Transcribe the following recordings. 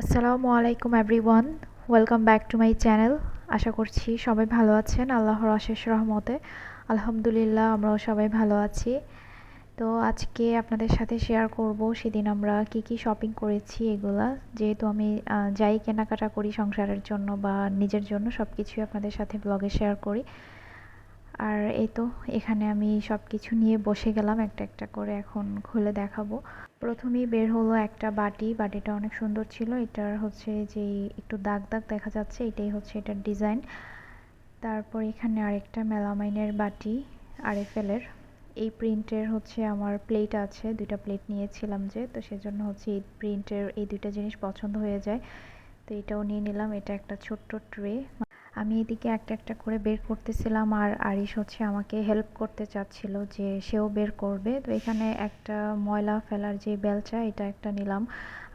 আসসালামু আলাইকুম everyone. Welcome back to my channel. আশা করছি সবাই ভালো আছেন আল্লাহর অশেষ রহমতে। আলহামদুলিল্লাহ, আমরাও সবাই ভালো আছি। তো আজকে আপনাদের সাথে শেয়ার করব সেদিন আমরা কি কি শপিং করেছি এগুলা। যেহেতু আমি যাই কেনাকাটা করি সংসারের জন্য বা নিজের জন্য সব কিছুই আপনাদের সাথে ব্লগে শেয়ার করি। আর এই তো, এখানে আমি সব কিছু নিয়ে বসে গেলাম, একটা একটা করে এখন খুলে দেখাবো। প্রথমেই বের হলো একটা বাটি, বাটিটা অনেক সুন্দর ছিল, এটার হচ্ছে যে একটু দাগ দাগ দেখা যাচ্ছে, এটাই হচ্ছে এটার ডিজাইন। তারপর এখানে আরেকটা মেলামাইনের বাটি আর আরএফএলের। এই প্রিন্টের হচ্ছে আমার প্লেট আছে, দুইটা প্লেট নিয়েছিলাম যে, তো সেজন্য হচ্ছে এই প্রিন্টের এই দুইটা জিনিস পছন্দ হয়ে যায়। তো এটাও নিয়ে নিলাম, এটা একটা ছোট্ট ট্রে। আমি এদিকে একটা একটা করে বের করতেছিলাম আর আরিশ হচ্ছে আমাকে হেল্প করতে চাচ্ছিল যে সেও বের করবে। তো এখানে একটা ময়লা ফেলার যে বেলচা, এটা একটা নিলাম।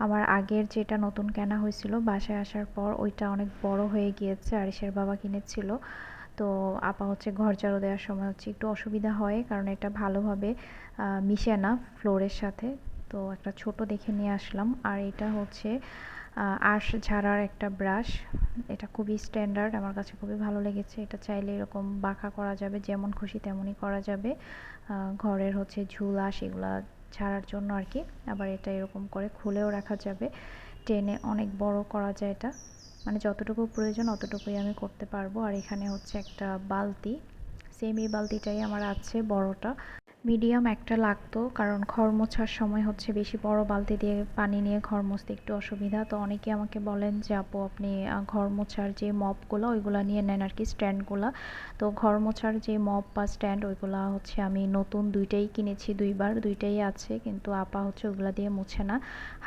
আমার আগের যেটা নতুন কেনা হয়েছিল বাসায় আসার পর ওইটা অনেক বড় হয়ে গিয়েছে, আরিশের বাবা কিনেছিল। তো আপা হচ্ছে ঘর ঝাড়ু দেওয়ার সময় হচ্ছে একটু অসুবিধা হয়, কারণ এটা ভালোভাবে মিশে না ফ্লোরের সাথে। তো একটা ছোট দেখে নিয়ে আসলাম। আর এটা হচ্ছে আঁশ ঝাড়ার একটা ব্রাশ। এটা খুবই স্ট্যান্ডার্ড আমার কাছে খুবই ভালো লেগেছে। এটা চাইলে এরকম বাঁকা করা যাবে, যেমন খুশি তেমনই করা যাবে। ঘরের হচ্ছে ঝুলা, সেগুলা ছাড়ার জন্য আর কি। আবার এটা এরকম করে খুলেও রাখা যাবে। টেনে অনেক বড় করা যায় এটা। মানে যতটুকু প্রয়োজন অতটুকুই আমি করতে পারব। আর এখানে হচ্ছে একটা বালতি। সেম এই বালতিটাই আমার আছে বড়টা। মিডিয়াম একটা লাগতো, কারণ ঘর মোছার সময় হচ্ছে বেশি বড় বালতি দিয়ে পানি নিয়ে ঘর মুছতে একটু অসুবিধা। তো অনেকে আমাকে বলেন যে, আপু, আপনি ঘর মোছার যে মপগুলো, ওইগুলো নিয়ে নেন আর কি স্ট্যান্ডগুলো। তো ঘর মোছার যে মপ বা স্ট্যান্ড, ওইগুলো হচ্ছে আমি নতুন দুইটাই কিনেছি দুইবার, দুইটাই আছে, কিন্তু আপা হচ্ছে ওইগুলো দিয়ে মুছে না।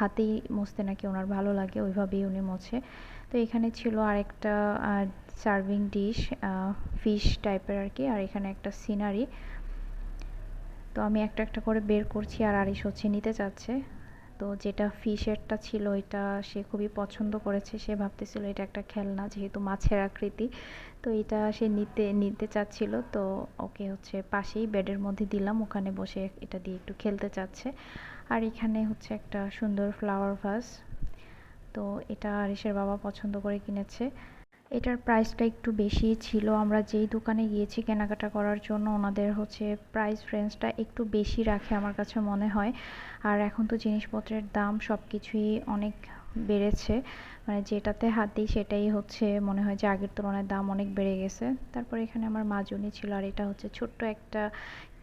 হাতেই মুছতে নাকি ওনার ভালো লাগে, ওইভাবেই উনি মোছে। তো এখানে ছিল আরেকটা সার্ভিং ডিশ ফিশ টাইপের আর কি আর এখানে একটা সিনারি তো আমি একটা একটা করে বের করছি আর আরিশ হচ্ছে নিতে চাচ্ছে। তো যেটা ফিশেরটা ছিল, এটা সে খুবই পছন্দ করেছে, সে ভাবতেছিল এটা একটা খেলনা যেহেতু মাছের আকৃতি। তো এটা সে নিতে নিতে চাচ্ছিল, তো ওকে হচ্ছে পাশেই বেডের মধ্যে দিলাম, ওখানে বসে এটা দিয়ে একটু খেলতে চাচ্ছে। আর এখানে হচ্ছে একটা সুন্দর ফ্লাওয়ার ভাস তো এটা আরিশের বাবা পছন্দ করে কিনেছে। এটার প্রাইসটা একটু বেশি ছিল। আমরা যেই দোকানে গিয়েছি কেনাকাটা করার জন্য, ওনাদের হচ্ছে প্রাইস রেঞ্জটা একটু বেশি রাখে আমার কাছে মনে হয়। আর এখন তো জিনিসপত্রের দাম সব কিছুই অনেক বেড়েছে। মানে যেটাতে হাত দিই সেটাই হচ্ছে মনে হয় যে আগের তুলনায় দাম অনেক বেড়ে গেছে। তারপর এখানে আমার মাজুনি ছিল আর এটা হচ্ছে ছোট্ট একটা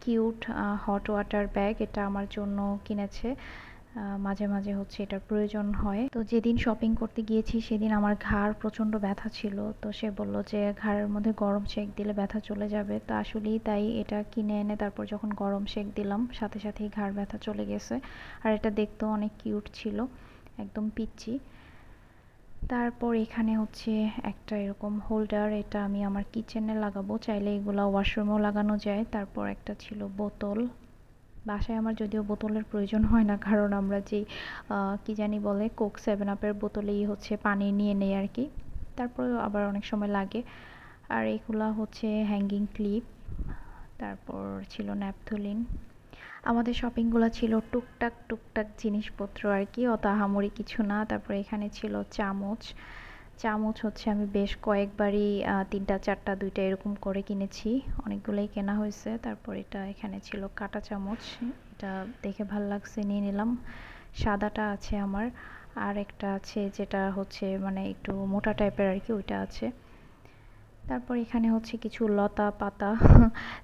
কিউট হট ওয়াটার ব্যাগ এটা আমার জন্য কিনেছে। মাঝে মাঝে হচ্ছে এটার প্রয়োজন হয়। তো যেদিন শপিং করতে গিয়েছি সেদিন আমার ঘাড় প্রচণ্ড ব্যথা ছিল। তো সে বলল যে, ঘাড়ের মধ্যে গরম শেক দিলে ব্যথা চলে যাবে। তো আসলেই তাই এটা কিনে এনে তারপর যখন গরম শেক দিলাম, সাথে সাথেই ঘাড় ব্যথা চলে গেছে। আর এটা দেখতেও অনেক কিউট ছিল, একদম পিচ্ছি তারপর এখানে হচ্ছে একটা এরকম হোল্ডার এটা আমি আমার কিচেনে লাগাবো। চাইলে এগুলো ওয়াশরুমেও লাগানো যায়। তারপর একটা ছিল বোতল। বাসায় আমার যদিও বোতলের প্রয়োজন হয় না, কারণ আমরা যেই কী জানি বলে কোক সেভেন আপের বোতলেই হচ্ছে পানি নিয়ে নেই আর কি। তারপরে আবার অনেক সময় লাগে। আর এগুলা হচ্ছে হ্যাঙ্গিং ক্লিপ তারপর ছিল ন্যাপথলিন আমাদের শপিংগুলো ছিল টুকটাক টুকটাক জিনিসপত্র আর কি, অত আহামরি কিছু না। তারপর এখানে ছিল চামচ। চামচ হচ্ছে আমি বেশ কয়েকবারই তিনটা, চারটা, দুইটা এরকম করে কিনেছি। অনেকগুলোই কেনা হয়েছে। তারপর এটা এখানে ছিল কাটা চামচ। এটা দেখে ভালো লাগছে, নিয়ে নিলাম। সাদাটা আছে আমার। আর একটা আছে যেটা হচ্ছে মানে একটু মোটা টাইপের আর কি, ওইটা আছে। তারপর এখানে হচ্ছে কিছু লতা পাতা।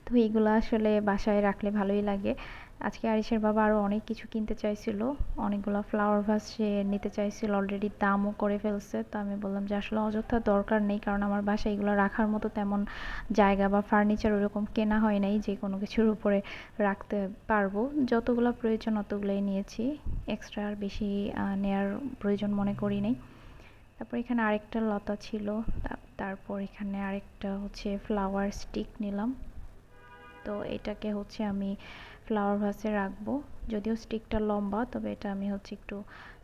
তো এইগুলো আসলে বাসায় রাখলে ভালোই লাগে। আজকে আরিসের বাবা আরও অনেক কিছু কিনতে চাইছিল। অনেকগুলো ফ্লাওয়ার ভাস সে নিতে চাইছিল অলরেডি দামও করে ফেলছে। তো আমি বললাম যে, আসলে অযথা দরকার নেই, কারণ আমার বাসায় এগুলো রাখার মতো তেমন জায়গা বা ফার্নিচার ওরকম কেনা হয় নাই, যে কোনো কিছুর উপরে রাখতে পারব। যতগুলো প্রয়োজন অতগুলোই নিয়েছি। এক্সট্রা আর বেশি নেয়ার প্রয়োজন মনে করি নাই। তারপর এখানে আরেকটা লতা ছিল তারপর এখানে আরেকটা হচ্ছে ফ্লাওয়ার স্টিক নিলাম। তো এটাকে হচ্ছে আমি ফ্লাওয়ার ভাসে রাখব। যদিও স্টিকটা লম্বা, তবে এটা আমি হচ্ছে একটু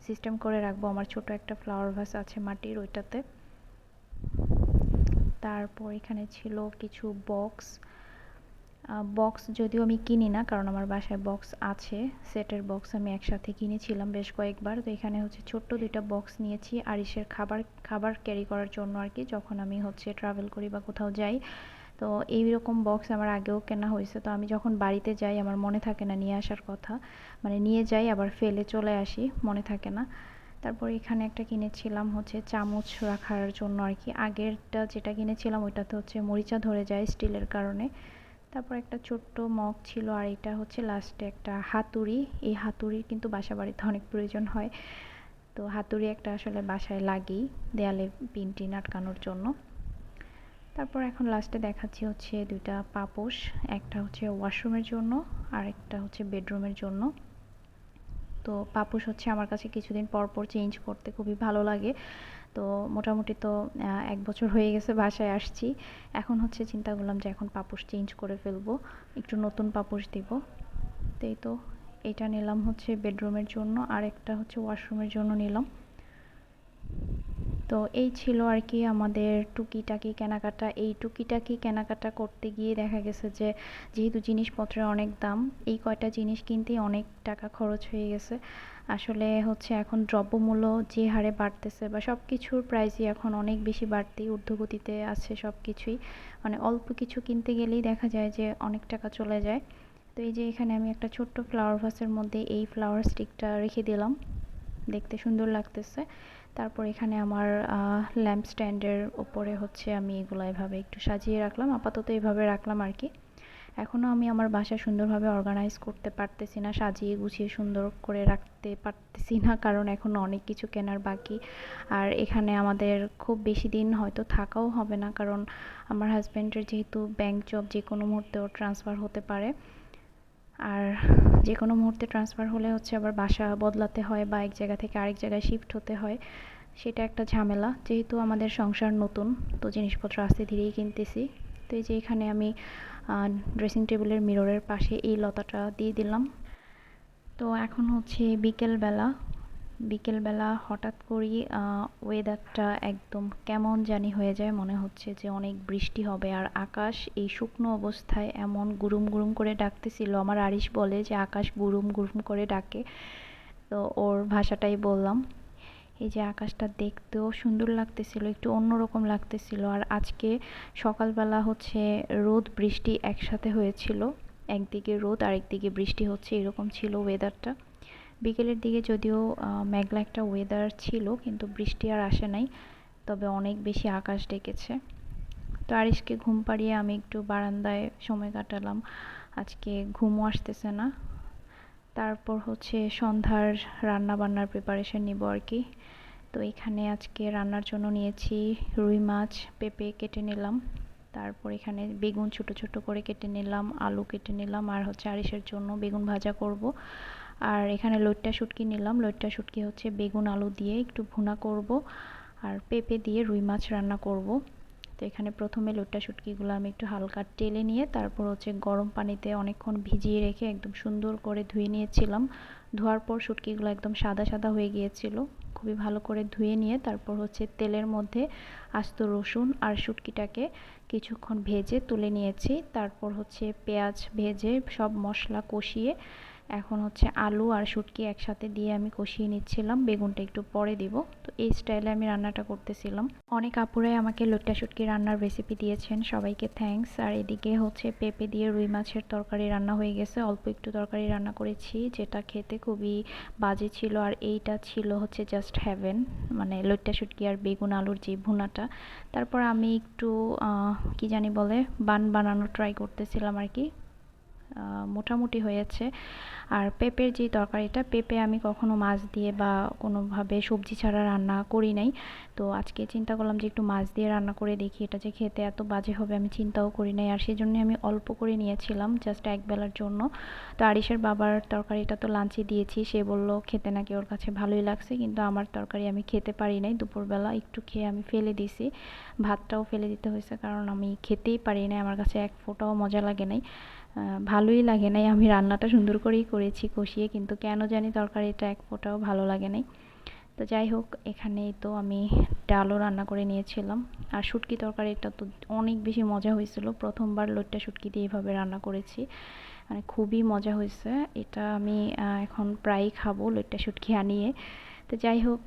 সিস্টেম করে রাখব। আমার ছোট একটা ফ্লাওয়ার ভাস আছে মাটির ওইটাতে। তারপর এখানে ছিল কিছু বক্স বক্স যদিও আমি কিনি না, কারণ আমার বাসায় বক্স আছে। সেটের বক্স আমি একসাথে কিনেছিলাম বেশ কয়েকবার। তো এখানে হচ্ছে ছোট্ট দুইটা বক্স নিয়েছি, আরিসের খাবার খাবার ক্যারি করার জন্য আর কি, যখন আমি হচ্ছে ট্রাভেল করি বা কোথাও যাই। তো এই রকম বক্স আমার আগেও কেনা হয়েছে। তো আমি যখন বাড়িতে যাই, আমার মনে থাকে না নিয়ে আসার কথা। মানে নিয়ে যাই, আবার ফেলে চলে আসি, মনে থাকে না। তারপর এখানে একটা কিনেছিলাম হচ্ছে চামচ রাখার জন্য আর কি। আগেরটা যেটা কিনেছিলাম, ওইটাতে হচ্ছে মরিচা ধরে যায় স্টিলের কারণে। তারপর একটা ছোট্ট মগ ছিল আর এটা হচ্ছে লাস্টে একটা হাতুড়ি। এই হাতুড়ির কিন্তু বাসা বাড়িতে অনেক প্রয়োজন হয়। তো হাতুড়ি একটা আসলে বাসায় লাগেই, দেয়ালে পিনটিন আটকানোর জন্য। তারপর এখন লাস্টে দেখাচ্ছি হচ্ছে দুইটা পাপোশ, একটা হচ্ছে ওয়াশরুমের জন্য, আর একটা হচ্ছে বেডরুমের জন্য। তো পাপোশ হচ্ছে আমার কাছে কিছুদিন পর পর চেঞ্জ করতে খুবই ভালো লাগে। তো মোটামুটি তো এক বছর হয়ে গেছে বাসায় আসছি। এখন হচ্ছে চিন্তা করলাম যে এখন পাপোশ চেঞ্জ করে ফেলব, একটু নতুন পাপোশ দিব। তো এই তো, এটা নিলাম হচ্ছে বেডরুমের জন্য, আর একটা হচ্ছে ওয়াশরুমের জন্য নিলাম। তো এই ছিল আর কি আমাদের টুকিটাকি কেনাকাটা। এই টুকিটাকি কেনাকাটা করতে গিয়ে দেখা গেছে যে, যেহেতু জিনিসপত্রের অনেক দাম, এই কয়টা জিনিস কিনতেই অনেক টাকা খরচ হয়ে গেছে। আসলে হচ্ছে এখন দ্রব্যমূল্য যে হারে বাড়তেছে বা সব কিছুর প্রাইসই এখন অনেক বেশি বাড়তি, ঊর্ধ্বগতিতে আছে সব কিছুই মানে অল্প কিছু কিনতে গেলেই দেখা যায় যে অনেক টাকা চলে যায়। তো এই যে এখানে আমি একটা ছোট্ট ফ্লাওয়ার ভাসের মধ্যে এই ফ্লাওয়ার স্টিকটা রেখে দিলাম। দেখতে সুন্দর লাগতেছে। তারপর এখানে আমার ল্যাম্প স্ট্যান্ডের ওপরে হচ্ছে আমি এগুলো এভাবে একটু সাজিয়ে রাখলাম। আপাতত এইভাবে রাখলাম আর কি। এখনও আমি আমার বাসা সুন্দরভাবে অর্গানাইজ করতে পারতেছি না, সাজিয়ে গুছিয়ে সুন্দর করে রাখতে পারতেছি না, কারণ এখনও অনেক কিছু কেনার বাকি। আর এখানে আমাদের খুব বেশি দিন হয়তো থাকাও হবে না, কারণ আমার হাজব্যান্ডের যেহেতু ব্যাংক জব যে কোনো মুহূর্তেও ট্রান্সফার হতে পারে। আর যে কোনো মুহূর্তে ট্রান্সফার হলে হচ্ছে আবার বাসা বদলাতে হয় বা এক জায়গা থেকে আরেক জায়গায় শিফট হতে হয়, সেটা একটা ঝামেলা। যেহেতু আমাদের সংসার নতুন, তো জিনিসপত্র আস্তে ধীরেই কিনতেছি। তো এই যে এখানে আমি ড্রেসিং টেবিলের মিররের পাশে এই লতাটা দিয়ে দিলাম। তো এখন হচ্ছে বিকেলবেলা বিকেলবেলা হঠাৎ করেই ওয়েদারটা একদম কেমন জানি হয়ে যায়। মনে হচ্ছে যে অনেক বৃষ্টি হবে আর আকাশ এই শুকনো অবস্থায় এমন গুরুম গুরুম করে ডাকতেছিল। আমার আরিশ বলে যে আকাশ গুরুম গুরুম করে ডাকে। তো ওর ভাষাটাই বললাম। এই যে আকাশটা দেখতেও সুন্দর লাগতেছিল, একটু অন্যরকম লাগতেছিল। আর আজকে সকালবেলা হচ্ছে রোদ, বৃষ্টি একসাথে হয়েছিল। একদিকে রোদ, আরেকদিকে বৃষ্টি হচ্ছে, এরকম ছিল ওয়েদারটা বিকেলের দিকে যদিও মেঘলা একটা ওয়েদার ছিল, কিন্তু বৃষ্টি আর আসে নাই, তবে অনেক বেশি আকাশ ডেকেছে। তো আরিশকে ঘুম পাড়িয়ে আমি একটু বারান্দায় সময় কাটালাম। আজকে ঘুমও আসতেছে না। তারপর হচ্ছে সন্ধ্যার রান্না বান্নার প্রিপারেশন নিব আর কি। তো এখানে আজকে রান্নার জন্য নিয়েছি রুই মাছ, পেঁপে কেটে নিলাম। তারপর এখানে বেগুন ছোট ছোট করে কেটে নিলাম, আলু কেটে নিলাম, আর হচ্ছে আরিসের জন্য বেগুন ভাজা করব। আর এখানে লইট্টা শুটকি নিলাম। লইট্টা শুটকি হচ্ছে বেগুন আলু দিয়ে একটু ভুনা করব আর পেঁপে দিয়ে রুই মাছ রান্না করব। তো এখানে প্রথমে লইট্টা শুটকিগুলো আমি একটু হালকা টেলে নিয়ে তারপর হচ্ছে গরম পানিতে অনেকক্ষণ ভিজিয়ে রেখে একদম সুন্দর করে ধুয়ে নিয়েছিলাম। ধোয়ার পর শুটকিগুলো একদম সাদা সাদা হয়ে গিয়েছিল। খুবই ভালো করে ধুয়ে নিয়ে তারপর হচ্ছে তেলের মধ্যে আস্ত রসুন আর শুটকিটাকে কিছুক্ষণ ভেজে তুলে নিয়েছি। তারপর হচ্ছে পেঁয়াজ ভেজে সব মশলা কষিয়ে এখন হচ্ছে আলু আর শুটকি একসাথে দিয়ে আমি কষিয়ে নিচ্ছিলাম, বেগুনটা একটু পরে দিব। তো এই স্টাইলে আমি রান্নাটা করতেছিলাম। অনেক আপুরাই আমাকে লোট্টা শুটকি রান্নার রেসিপি দিয়েছেন, সবাইকে থ্যাংকস আর এদিকে হচ্ছে পেঁপে দিয়ে রুই মাছের তরকারি রান্না হয়ে গেছে। অল্প একটু তরকারি রান্না করেছি, যেটা খেতে খুবই বাজে ছিল। আর এইটা ছিল হচ্ছে জাস্ট হ্যাভেন মানে লোট্টা শুটকি আর বেগুন আলুর যে ভুনাটা। তারপর আমি একটু কি জানি বলে, বান বানানো ট্রাই করতেছিলাম আর কি। মোটামুটি হয়েছে। আর পেঁপের যে তরকারিটা, পেঁপে আমি কখনো মাছ দিয়ে বা কোনোভাবে সবজি ছাড়া রান্না করি নাই। তো আজকে চিন্তা করলাম যে একটু মাছ দিয়ে রান্না করে দেখি, এটা যে খেতে এত বাজে হবে আমি চিন্তাও করি নাই। আর সেই জন্য আমি অল্প করে নিয়েছিলাম জাস্ট এক বেলার জন্য। তো আরিসের বাবার তরকারিটা তো লাঞ্চে দিয়েছি, সে বলল, খেতে নাকি ওর কাছে ভালোই লাগছে, কিন্তু আমার তরকারি আমি খেতে পারি নাই। দুপুরবেলা একটু খেয়ে আমি ফেলে দিছি। ভাতটাও ফেলে দিতে হয়েছে, কারণ আমি খেতেই পারি নাই। আমার কাছে এক ফোঁটাও মজা লাগে নাই। ভালোই লাগে নাই। আমি রান্নাটা সুন্দর করেই করেছি, কষিয়ে, কিন্তু কেন জানি তরকারিটা এক ফোঁটাও ভালো লাগে নাই। তো যাই হোক এখানে তো আমি ডালও রান্না করে নিয়েছিলাম। আর শুটকি তরকারিটা তো অনেক বেশি মজা হয়েছিল। প্রথমবার লোটটা শুটকি দিয়ে এইভাবে রান্না করেছি। মানে খুবই মজা হয়েছে। এটা আমি এখন প্রায়ই খাব লোটটা শুটকি আনিয়ে। তো যাই হোক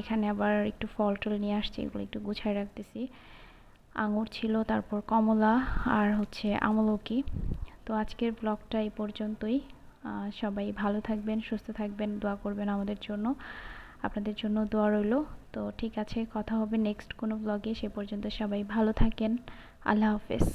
এখানে আবার একটু ফল টল নিয়ে আসছি, এগুলো একটু গুছায় রাখতেছি। আঙুর ছিল, তারপর কমলা, আর হচ্ছে আমলকি। তো আজকের ব্লগটা এই পর্যন্তই। সবাই ভালো থাকবেন, সুস্থ থাকবেন, দোয়া করবেন আমাদের জন্য। আপনাদের জন্য দোয়া রইল। তো ঠিক আছে, কথা হবে নেক্সট কোনো ব্লগে সে পর্যন্ত সবাই ভালো থাকেন। আল্লাহ হাফেজ।